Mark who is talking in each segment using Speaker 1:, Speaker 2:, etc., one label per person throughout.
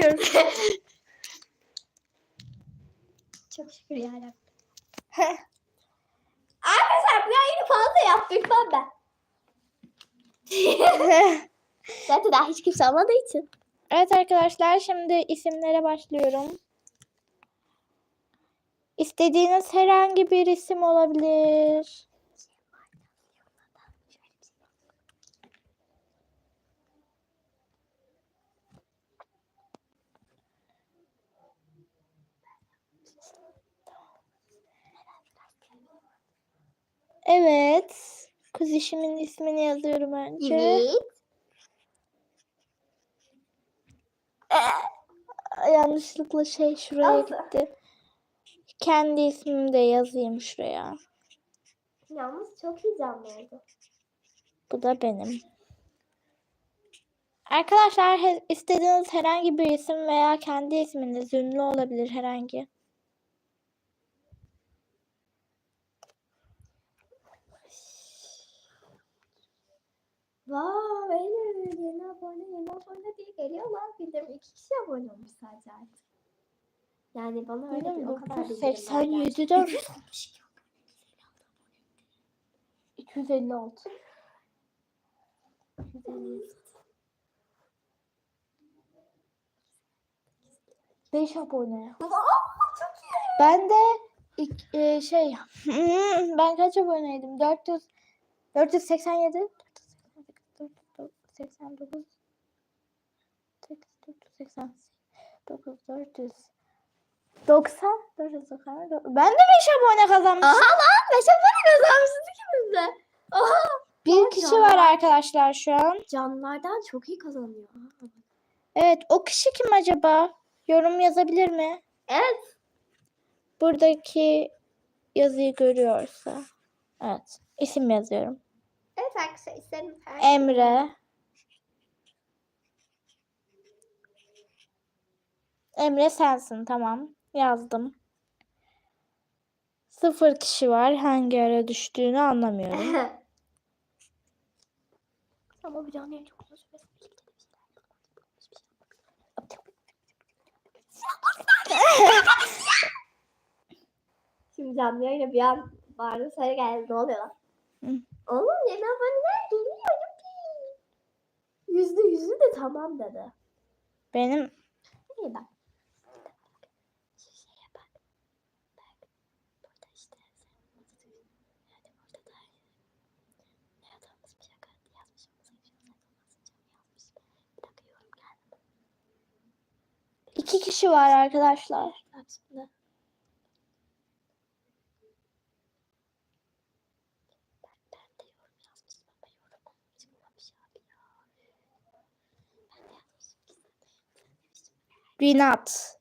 Speaker 1: yapıyoruz.
Speaker 2: Çok şükür yarabbim. Arkadaşlar bu yayını fazla yaptık ben ben. Zaten daha hiç kimse almadığı için.
Speaker 1: evet arkadaşlar şimdi isimlere başlıyorum. İstediğiniz herhangi bir isim olabilir. Evet. Kız işimin ismini yazıyorum önce.
Speaker 2: Evet.
Speaker 1: Yanlışlıkla şey şuraya
Speaker 2: Olsun.
Speaker 1: gitti. Kendi ismimi de yazayım şuraya.
Speaker 2: Yalnız çok heyecanlı oldu.
Speaker 1: Bu da benim. Arkadaşlar istediğiniz herhangi bir isim veya kendi isminiz ünlü olabilir herhangi.
Speaker 2: Vay beyler yeni abone yeni abone diye geliyorlar. Bildirim iki kişi abone olmuş sadece artık. Yani bana öyle bir o kadar bildirim var yani.
Speaker 1: 87 4 256 5 abone.
Speaker 2: Çok iyi.
Speaker 1: Ben de ilk, e, şey ben kaç aboneydim? 400 487 489 488 400 90 490 Ben de 5 abone kazanmışım.
Speaker 2: Aha lan beş abone kazanmışız ikimiz de. Aha.
Speaker 1: Bir
Speaker 2: Vay
Speaker 1: kişi
Speaker 2: canına.
Speaker 1: var arkadaşlar şu an.
Speaker 2: Canlardan çok iyi kazanıyor.
Speaker 1: Evet, o kişi kim acaba? Yorum yazabilir mi?
Speaker 2: Evet.
Speaker 1: Buradaki yazıyı görüyorsa. Evet, isim yazıyorum.
Speaker 2: Evet arkadaşlar isterim.
Speaker 1: Emre. Emre sensin tamam. Yazdım. Sıfır kişi var. Hangi ara düştüğünü anlamıyorum.
Speaker 2: Ama bu canlı çok uzun süre. Şimdi canlı yayına bir an bağırdı sarı geldi. Ne oluyor lan?
Speaker 1: Hı.
Speaker 2: Oğlum yeni aboneler geliyor. Yüzde yüzü de tamam dedi.
Speaker 1: Benim
Speaker 2: İyi bak. Şu şeye bak. Bak. Burada işte. Yani burada da. Ne adamız bir şaka yazmış. Yazmış. Bir dakika yorum geldi.
Speaker 1: iki kişi var arkadaşlar.
Speaker 2: Bak şimdi. Bak ben de yorum yazmışım ama yorum olmamış abi ya. Ben de yazmışım ki sen de. Sen demiştin.
Speaker 1: Binat.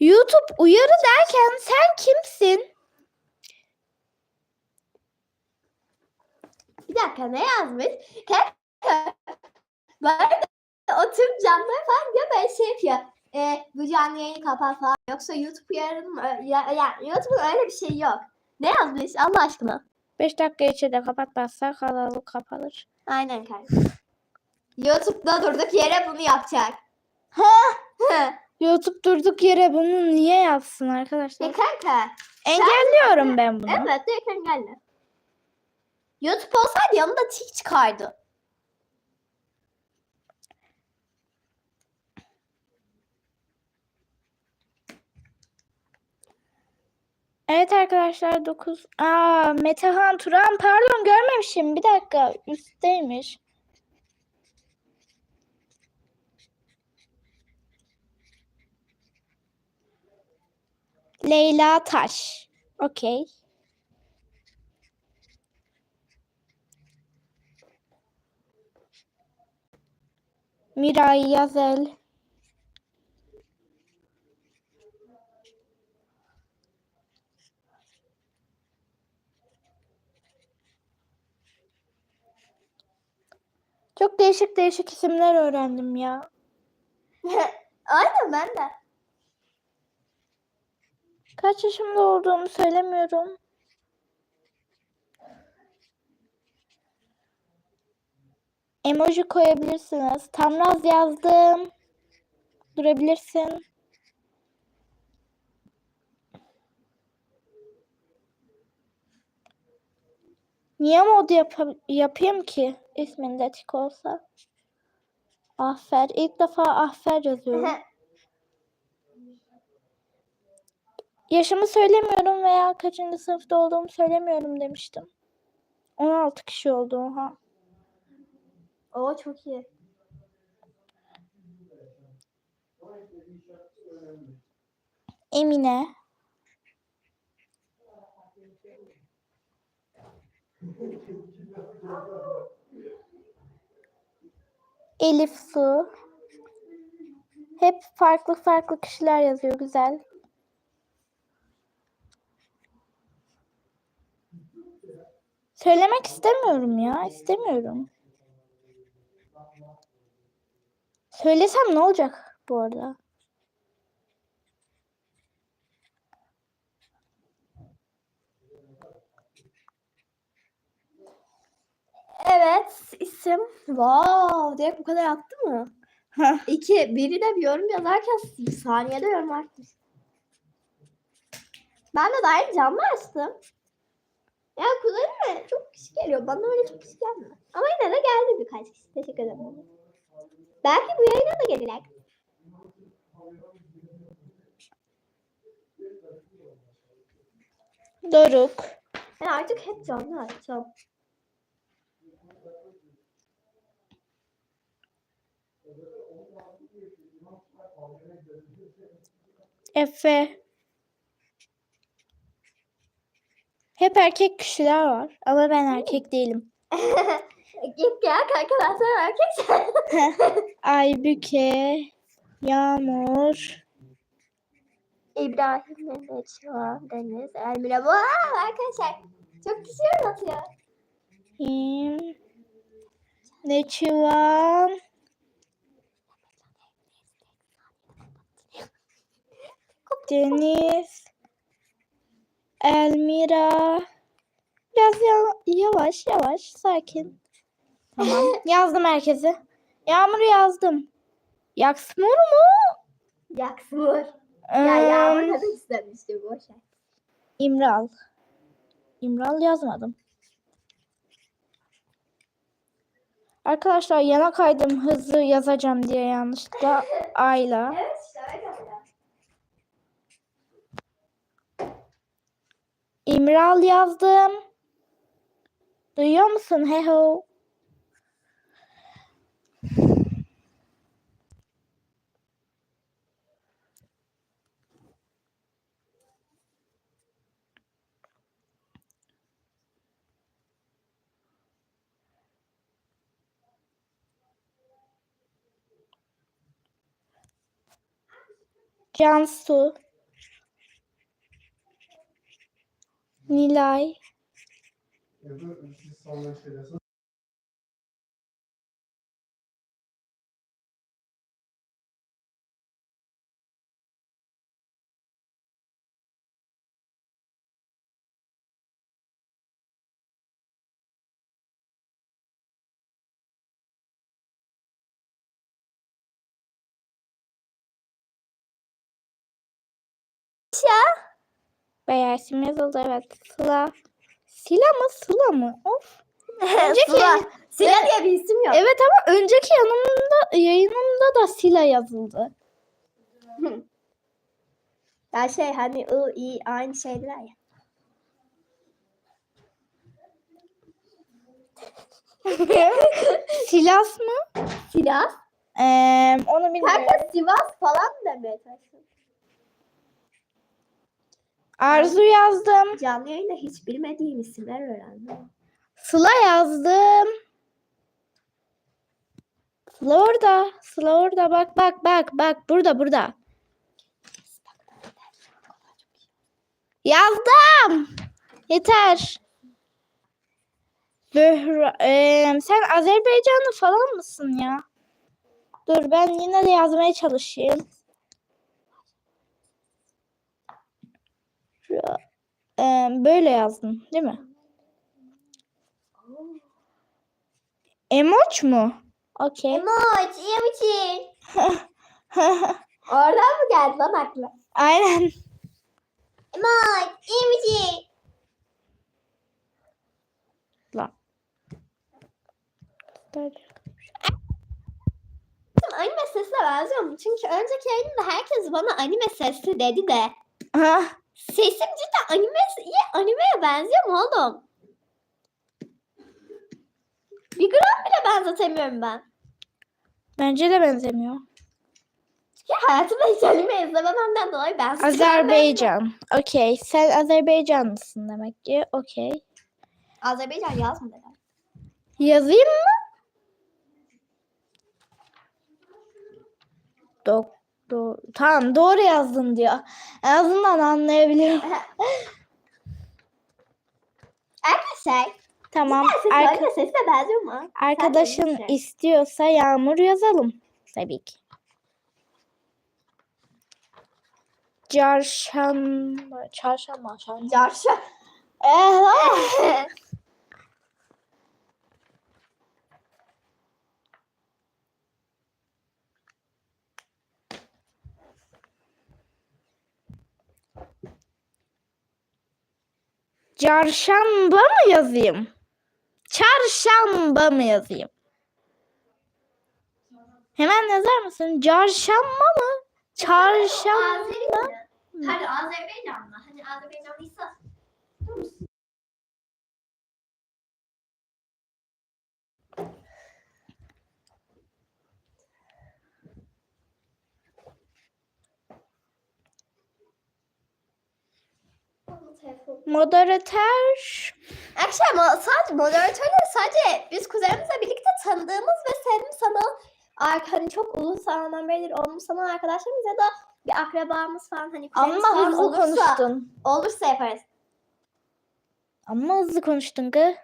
Speaker 1: YouTube uyarı derken sen kimsin?
Speaker 2: Dakika ne yazmış? Kanka. Bu arada o tüm canlılar falan diyor böyle şey yapıyor. E, bu canlı yayını kapat falan. Yoksa YouTube? Ö- Ya, ya, YouTube'un öyle bir şey yok. Ne yazmış Allah aşkına?
Speaker 1: 5 dakika içinde kapatmazsa kanalı kapanır.
Speaker 2: Aynen kanka. YouTube'da durduk yere bunu yapacak.
Speaker 1: YouTube durduk yere bunu niye yapsın
Speaker 2: ya
Speaker 1: arkadaşlar?
Speaker 2: kanka.
Speaker 1: Engelliyorum ben bunu.
Speaker 2: Evet direkt engelle. YouTube olsaydı yanında tik çıkardı.
Speaker 1: Evet arkadaşlar 9. Aa Metehan Turan pardon görmemişim. Bir dakika üstteymiş. Leyla Taş. Okey. Miray Yazel. Çok değişik değişik isimler öğrendim ya.
Speaker 2: Aynen ben de.
Speaker 1: Kaç yaşımda olduğumu söylemiyorum. Emoji koyabilirsiniz. Tamraz yazdım. Durabilirsin. Niye mod yap- yapayım ki ismin de tik olsa? Ahfer. İlk defa Ahfer yazıyorum. Yaşımı söylemiyorum veya kaçıncı sınıfta olduğumu söylemiyorum demiştim. 16 kişi oldu oha.
Speaker 2: Oo çok iyi.
Speaker 1: Emine. Elif Su. Hep farklı farklı kişiler yazıyor güzel. Söylemek istemiyorum ya, istemiyorum. Söylesem ne olacak bu arada?
Speaker 2: Evet isim. Wow direkt bu kadar attı mı? İki. Biri de bir yorum yazarken saniyede yorum atmış. Ben de dahil canlı açtım. Ya kuzenime çok kişi geliyor. Bana öyle çok kişi gelmiyor. Ama yine de geldi birkaç kişi. Teşekkür ederim. Belki bu yayına da gelecek.
Speaker 1: Doruk.
Speaker 2: Ben artık hep canlı açacağım.
Speaker 1: Efe. Hep erkek kişiler var ama ben erkek değilim.
Speaker 2: Git gel kanka ben sana erkek
Speaker 1: Aybüke, Yağmur,
Speaker 2: İbrahim Mehmet Şuan Deniz Elmira. Wow, arkadaşlar çok kişi yorum atıyor.
Speaker 1: Him, Neçivan, Deniz, Elmira. Biraz ya- yavaş yavaş sakin. Tamam. yazdım herkese. Yağmur'u yazdım. Yaksmur mu?
Speaker 2: Yaksmur. Ya Yağmur
Speaker 1: Eee,
Speaker 2: demek istemiştim boş ver.
Speaker 1: İmral. İmral yazmadım. Arkadaşlar yana kaydım hızlı yazacağım diye yanlışlıkla Ayla.
Speaker 2: Evet işte öyle.
Speaker 1: İmral yazdım. Duyuyor musun? Heho. Cansu. Nilay.
Speaker 3: Şeyler.
Speaker 1: Bayağı isim yazıldı evet. Sıla. Sila mı? Sıla mı? Of. Önceki-
Speaker 2: Sıla. Sıla diye bir isim yok.
Speaker 1: Evet ama önceki yanımda yayınımda da Sila yazıldı.
Speaker 2: Ya şey hani I, I aynı şeyler ya.
Speaker 1: Silas mı?
Speaker 2: Silas.
Speaker 1: Ee, onu bilmiyorum.
Speaker 2: Kanka Sivas falan demeye çalışıyorum.
Speaker 1: Arzu yazdım.
Speaker 2: Canlı yayında hiç bilmediğim isimler öğrendim.
Speaker 1: Sıla yazdım. Sıla orada. Sıla orada. Bak bak bak bak. Burada burada. Yazdım. Yeter. Böhra, Eee, sen Azerbaycanlı falan mısın ya? Dur ben yine de yazmaya çalışayım. Şu- Eee, böyle yazdım değil mi? Emoç mu? Okey.
Speaker 2: Emoç, emoji. Oradan mı geldi lan aklı?
Speaker 1: Aynen.
Speaker 2: Emoç, emoji.
Speaker 1: Lan.
Speaker 2: Bizim anime sesine benziyor mu? Çünkü önceki yayında herkes bana anime sesli dedi de. Sesim cidden anime, animeye benziyor mu oğlum? Bir gram bile benzetemiyorum ben.
Speaker 1: bence de benzemiyor.
Speaker 2: Ya hayatımda hiç anime izlemememden dolayı ben
Speaker 1: Azerbaycan. Okey. Sen Azerbaycanlısın demek ki. Okey.
Speaker 2: Azerbaycan yazmadı. herhalde.
Speaker 1: Yazayım mı? Dok do tamam doğru yazdın diyor. En azından anlayabilirim.
Speaker 2: Arkadaşlar,
Speaker 1: Tamam. arka-
Speaker 2: sesine benziyor mu?
Speaker 1: arkadaşın
Speaker 2: Sen de
Speaker 1: istiyorsa Yağmur yazalım. Tabii ki. Çarşamba, çarşamba, çarşamba.
Speaker 2: Carşa.
Speaker 1: Çarşamba mı yazayım? Çarşamba mı yazayım? Hemen yazar mısın? Çarşamba mı? Çarşamba.
Speaker 2: Hadi Azerbaycanlı. Hani Azerbaycanlıysa.
Speaker 1: Moderatör.
Speaker 2: Mo- sadece moderatörler sadece biz kuzenimizle birlikte tanıdığımız ve senin sana hani çok uzun zamandan beridir olmuş sanan arkadaşlarımız ya da bir akrabamız falan hani kuzenimiz falan
Speaker 1: hızlı
Speaker 2: olursa,
Speaker 1: konuştun.
Speaker 2: olursa yaparız.
Speaker 1: Amma hızlı konuştun kız.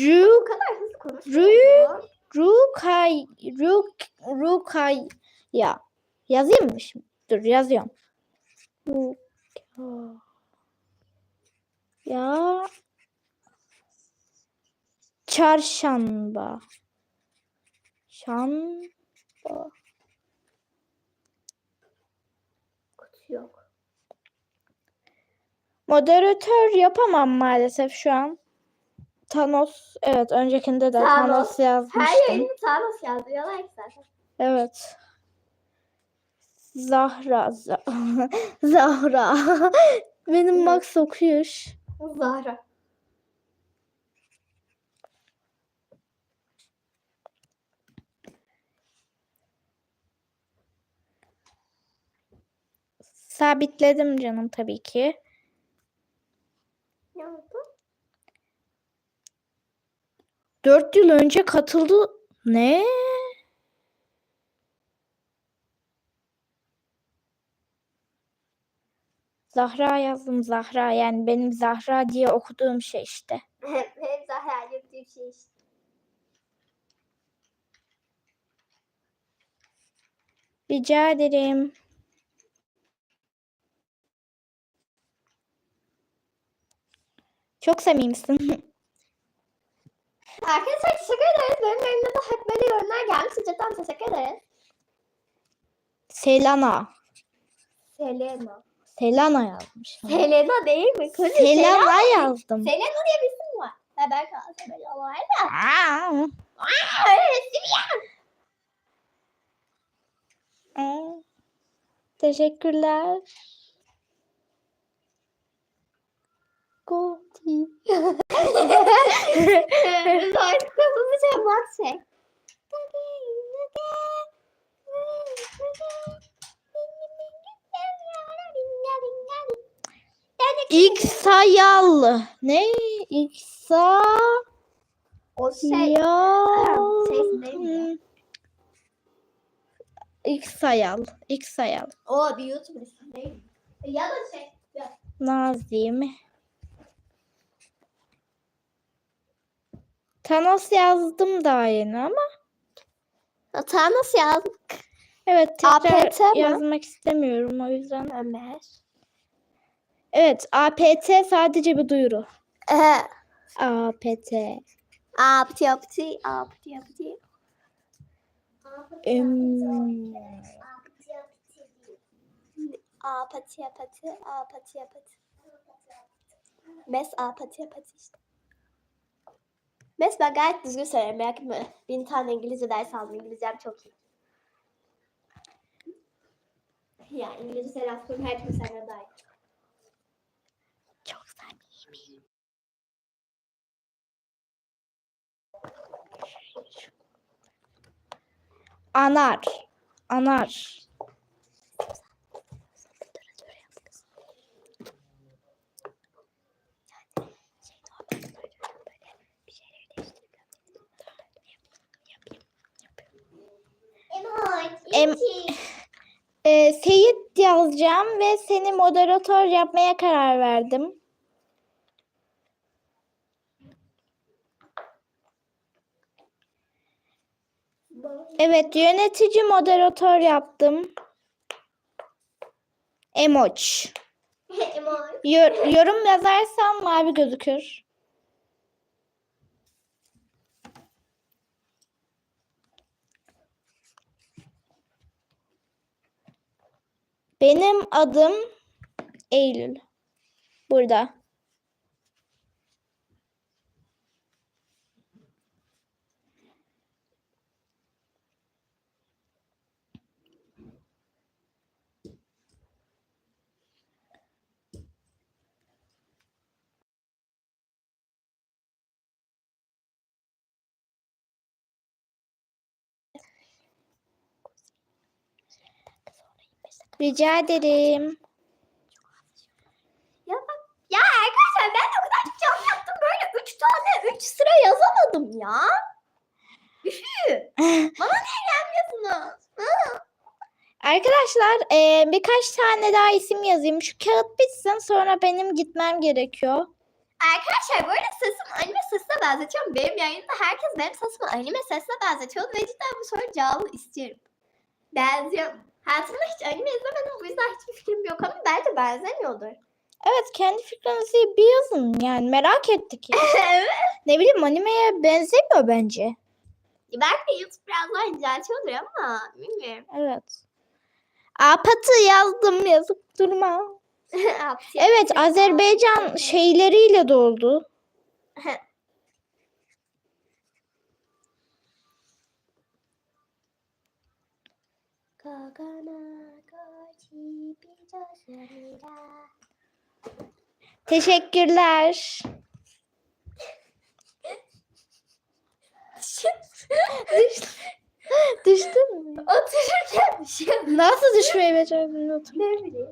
Speaker 1: Ru,
Speaker 2: kadar hızlı konuşuyor.
Speaker 1: Rüyü- Rukay, Ruk, Rukay, ya. Yazayım mı şimdi? Dur yazıyorum. Ruk, ya. Çarşamba. Şamba.
Speaker 2: Yok.
Speaker 1: Moderatör yapamam maalesef şu an. Thanos, evet öncekinde de
Speaker 2: Thanos.
Speaker 1: Thanos yazmıştım.
Speaker 2: Her yayını Thanos yazdırıyorlar ki zaten.
Speaker 1: Evet. Zahra. Za- Zahra. Benim Max okuyor.
Speaker 2: Zahra.
Speaker 1: Sabitledim canım tabii ki.
Speaker 2: Ne oldu?
Speaker 1: Dört yıl önce katıldı. Ne? Zahra yazdım Zahra. Yani benim Zahra diye okuduğum şey işte.
Speaker 2: Hep Zahra yaptığı şey işte.
Speaker 1: Rica ederim. Çok samimisin.
Speaker 2: Arkadaşlar teşekkür ederiz. Benim de hep böyle yorumlar gelmiş. Cidden teşekkür ederiz.
Speaker 1: Selana.
Speaker 2: Selena.
Speaker 1: Selana yazmış.
Speaker 2: Selena değil mi? Kızım
Speaker 1: Selena yazdım.
Speaker 2: Selena diye bir isim var. Ve ben Selena var da.
Speaker 1: Aa.
Speaker 2: Öyle isim ya.
Speaker 1: Aa. Teşekkürler. Goti.
Speaker 2: Biz artık bak şey.
Speaker 1: İksayal. Ne? İksa.
Speaker 2: O şey.
Speaker 1: Yal.
Speaker 2: Şeysin değil mi?
Speaker 1: İksayal. İksayal.
Speaker 2: O bir YouTuber ismi değil mi? Ya da şey. Ya.
Speaker 1: Nazim. Thanos yazdım daha yeni ama.
Speaker 2: Thanos yazdık.
Speaker 1: Evet tekrar
Speaker 2: APT mi?
Speaker 1: yazmak istemiyorum o yüzden.
Speaker 2: Ömer.
Speaker 1: Evet APT sadece bir duyuru.
Speaker 2: Ee,
Speaker 1: APT.
Speaker 2: Apti apti apti apti.
Speaker 1: Em,
Speaker 2: Apati apati apati apati. Mes apati apati işte. Mes ben gayet düzgün söylerim. Merak etme. Bin tane İngilizce ders aldım. İngilizcem çok iyi. Ya İngilizce telaffuzum her türlü senden daha iyi. Çok samimi.
Speaker 1: anar. Anar.
Speaker 2: Moderatör yap kız. Yani şey normal böyle böyle bir şeyleri değiştirip yapayım.
Speaker 1: Em, e, Seyit yazacağım ve seni moderatör yapmaya karar verdim. Evet, yönetici moderatör yaptım. Emoç. Yor- yorum yazarsan mavi gözükür. Benim adım Eylül. Burada. Rica ederim.
Speaker 2: Ya bak ya arkadaşlar ben de o kadar çok cam yaptım böyle 3 tane 3 sıra yazamadım ya. Üfü. Bana ne gelmiyorsunuz?
Speaker 1: Arkadaşlar eee, birkaç tane daha isim yazayım. Şu kağıt bitsin sonra benim gitmem gerekiyor.
Speaker 2: Arkadaşlar böyle sesim anime sesine benzetiyorum. Benim yayında herkes benim sesimi anime sesine benzetiyor ve cidden bu soru cevabı istiyorum. Benziyor. Hayatımda hiç anime izlemedim o yüzden hiçbir fikrim yok ama bence benzemiyordur.
Speaker 1: Evet kendi fikrinizi bir yazın yani merak ettik ya.
Speaker 2: evet.
Speaker 1: Ne bileyim animeye benzemiyor bence.
Speaker 2: Belki YouTube biraz daha inceltiyordur ama bilmiyorum.
Speaker 1: Evet. Apatı yazdım yazıp durma. Evet Azerbaycan şeyleriyle doldu. Teşekkürler. Düştün mü?
Speaker 2: Otururken şey
Speaker 1: Nasıl düşmeyi becerdin? Otur.
Speaker 2: ne bileyim.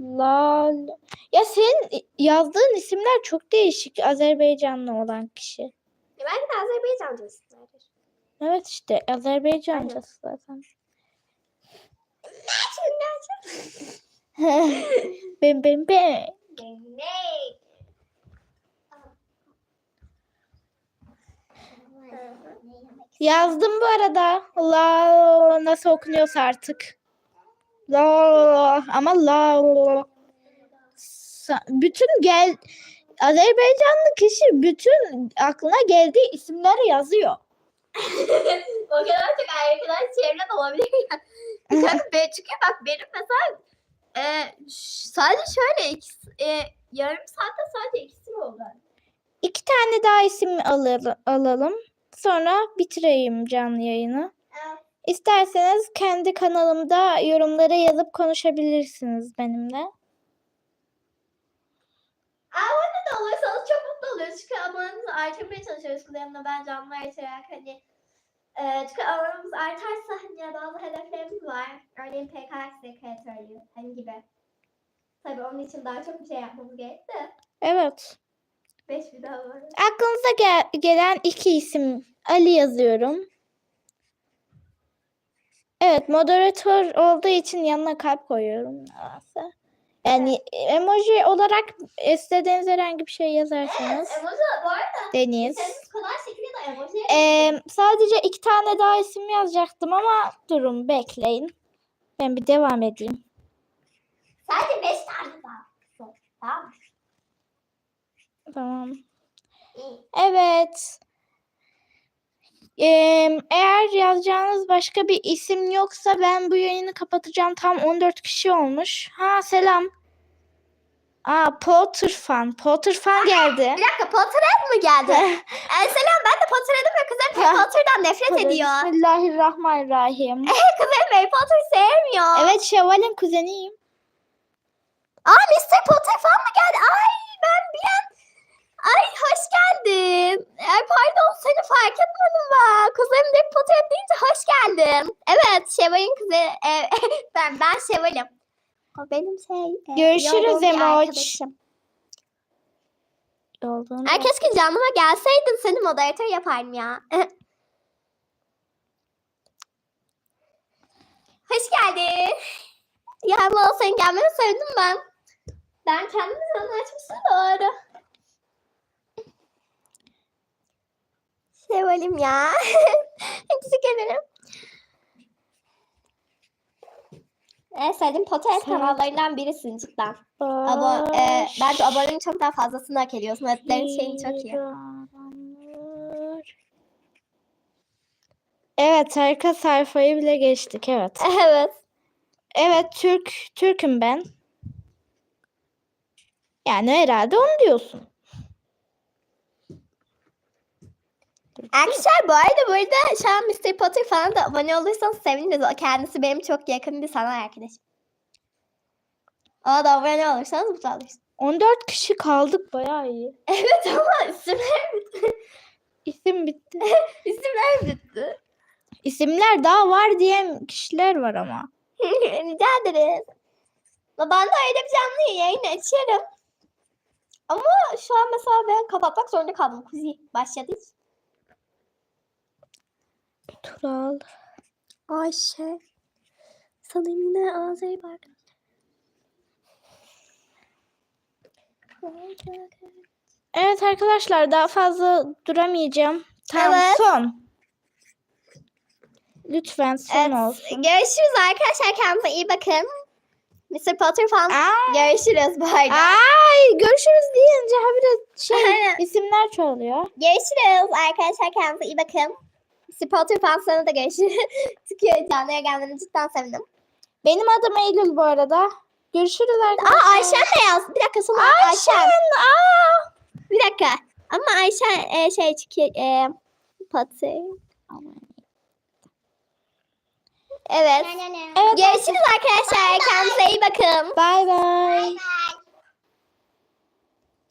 Speaker 1: Lal. Ya senin yazdığın isimler çok değişik Azerbaycanlı olan kişi.
Speaker 2: Belki de Azerbaycancasılardır.
Speaker 1: Evet işte Azerbaycancası zaten. Ben ben ben. Yazdım bu arada. La nasıl okunuyorsa artık. La ama la bütün gel Azerbaycanlı kişi bütün aklına geldiği isimleri yazıyor.
Speaker 2: O kadar çok arkadaş çevren olabilir ya. Kanka ben, çünkü bak benim mesela e, sadece şöyle ikisi, e, yarım saatte sadece ikisi oldu.
Speaker 1: İki tane daha isim alalım, alalım. Sonra bitireyim canlı yayını.
Speaker 2: Evet.
Speaker 1: İsterseniz kendi kanalımda yorumlara yazıp konuşabilirsiniz benimle.
Speaker 2: Ama ne de olursanız çok mutlu oluyoruz. Çünkü abonemizi artırmaya çalışıyoruz kuzenimle ben canlı açarak hani. E, çünkü abonemiz artarsa hani bazı hedeflerimiz var. Örneğin PKX sekretörlüğü hani gibi. Tabii onun için daha çok bir şey yapmamız gerekti.
Speaker 1: Evet.
Speaker 2: 5 video var.
Speaker 1: Aklınıza gel- gelen iki isim Ali yazıyorum. Evet, moderatör olduğu için yanına kalp koyuyorum. nedense. Yani emoji olarak istediğiniz herhangi bir şey yazarsanız
Speaker 2: Emoji bu arada
Speaker 1: Deniz.
Speaker 2: Şekilde de emoji
Speaker 1: Ee, sadece iki tane daha isim yazacaktım ama durun bekleyin. Ben bir devam edeyim.
Speaker 2: Sadece 5 tane daha. Tamam.
Speaker 1: Tamam.
Speaker 2: İyi.
Speaker 1: Evet. Eğer yazacağınız başka bir isim yoksa ben bu yayını kapatacağım. Tam 14 kişi olmuş. Ha selam. Aa Potter fan. Potter fan geldi.
Speaker 2: Bir dakika Potterhead mı geldi? ee, selam ben de Potterhead'im ve kuzenim Harry Potter'dan nefret ediyor.
Speaker 1: Bismillahirrahmanirrahim.
Speaker 2: kuzenim Harry Potter sevmiyor.
Speaker 1: Evet Şevval'in kuzeniyim.
Speaker 2: Aa Mr. Potter falan mı geldi? Ay ben bir an... Ay hoş geldin. Ay pardon seni fark etmedim ben. Kuzenim Harry Potter deyince hoş geldin. Evet Şevval'in kuzeni. e, ben, ben Şevval'im. O benim şey... e,
Speaker 1: Görüşürüz Emoç. Olduğunu-
Speaker 2: Ay keşke canlıma gelseydin seni moderatör yapardım ya. Hoş geldin. Ya valla senin gelmeni sevdim ben. Ben kendim sana açmıştım doğru. Sevalim ya. Teşekkür ederim. Evet sevdiğim podcast kanallarından birisin cidden. Abo e, bence abonenin çok daha fazlasını hak ediyorsun. Ödüllerin şeyin çok iyi.
Speaker 1: Evet arka sayfayı bile geçtik evet.
Speaker 2: Evet.
Speaker 1: Evet Türk Türk'üm ben. Yani herhalde onu diyorsun.
Speaker 2: Arkadaşlar bu arada burada şu an Mr. Potter falan da abone olursanız seviniriz. O kendisi benim çok yakın bir sanat arkadaşım. Ona da abone olursanız mutlu oluruz.
Speaker 1: 14 kişi kaldık bayağı iyi.
Speaker 2: Evet ama isimler bitti.
Speaker 1: İsim bitti.
Speaker 2: İsimler bitti.
Speaker 1: İsimler daha var diyen kişiler var ama.
Speaker 2: Rica ederiz. Ama Ben de öyle bir canlı yayın açarım. Ama şu an mesela ben kapatmak zorunda kaldım. Kuzi başladı.
Speaker 1: Tural.
Speaker 2: Ayşe. Sanırım yine Azerbaycan.
Speaker 1: Evet arkadaşlar daha fazla duramayacağım. Tamam
Speaker 2: Evet.
Speaker 1: son. Lütfen son
Speaker 2: Evet,
Speaker 1: olsun.
Speaker 2: görüşürüz arkadaşlar. Kendinize iyi bakın. Mr. Potter falan.
Speaker 1: Aa,
Speaker 2: Görüşürüz bu arada.
Speaker 1: ay görüşürüz deyince habire şey
Speaker 2: Aynen.
Speaker 1: isimler çoğalıyor.
Speaker 2: Görüşürüz arkadaşlar. Kendinize iyi bakın. Falan sana da görüşürüz. Çünkü canlıya gelmeni cidden sevindim.
Speaker 1: Benim adım Eylül bu arada. Görüşürüz arkadaşlar.
Speaker 2: Aa Ayşen de yaz. Bir dakika sonra Ayşen.
Speaker 1: Aa.
Speaker 2: Bir dakika. Ama Ayşen e, şey çünkü e, Potter. Evet.
Speaker 1: Evet.
Speaker 2: Görüşürüz arkadaşlar. Kendinize iyi bakın.
Speaker 1: Bye.
Speaker 2: Bye.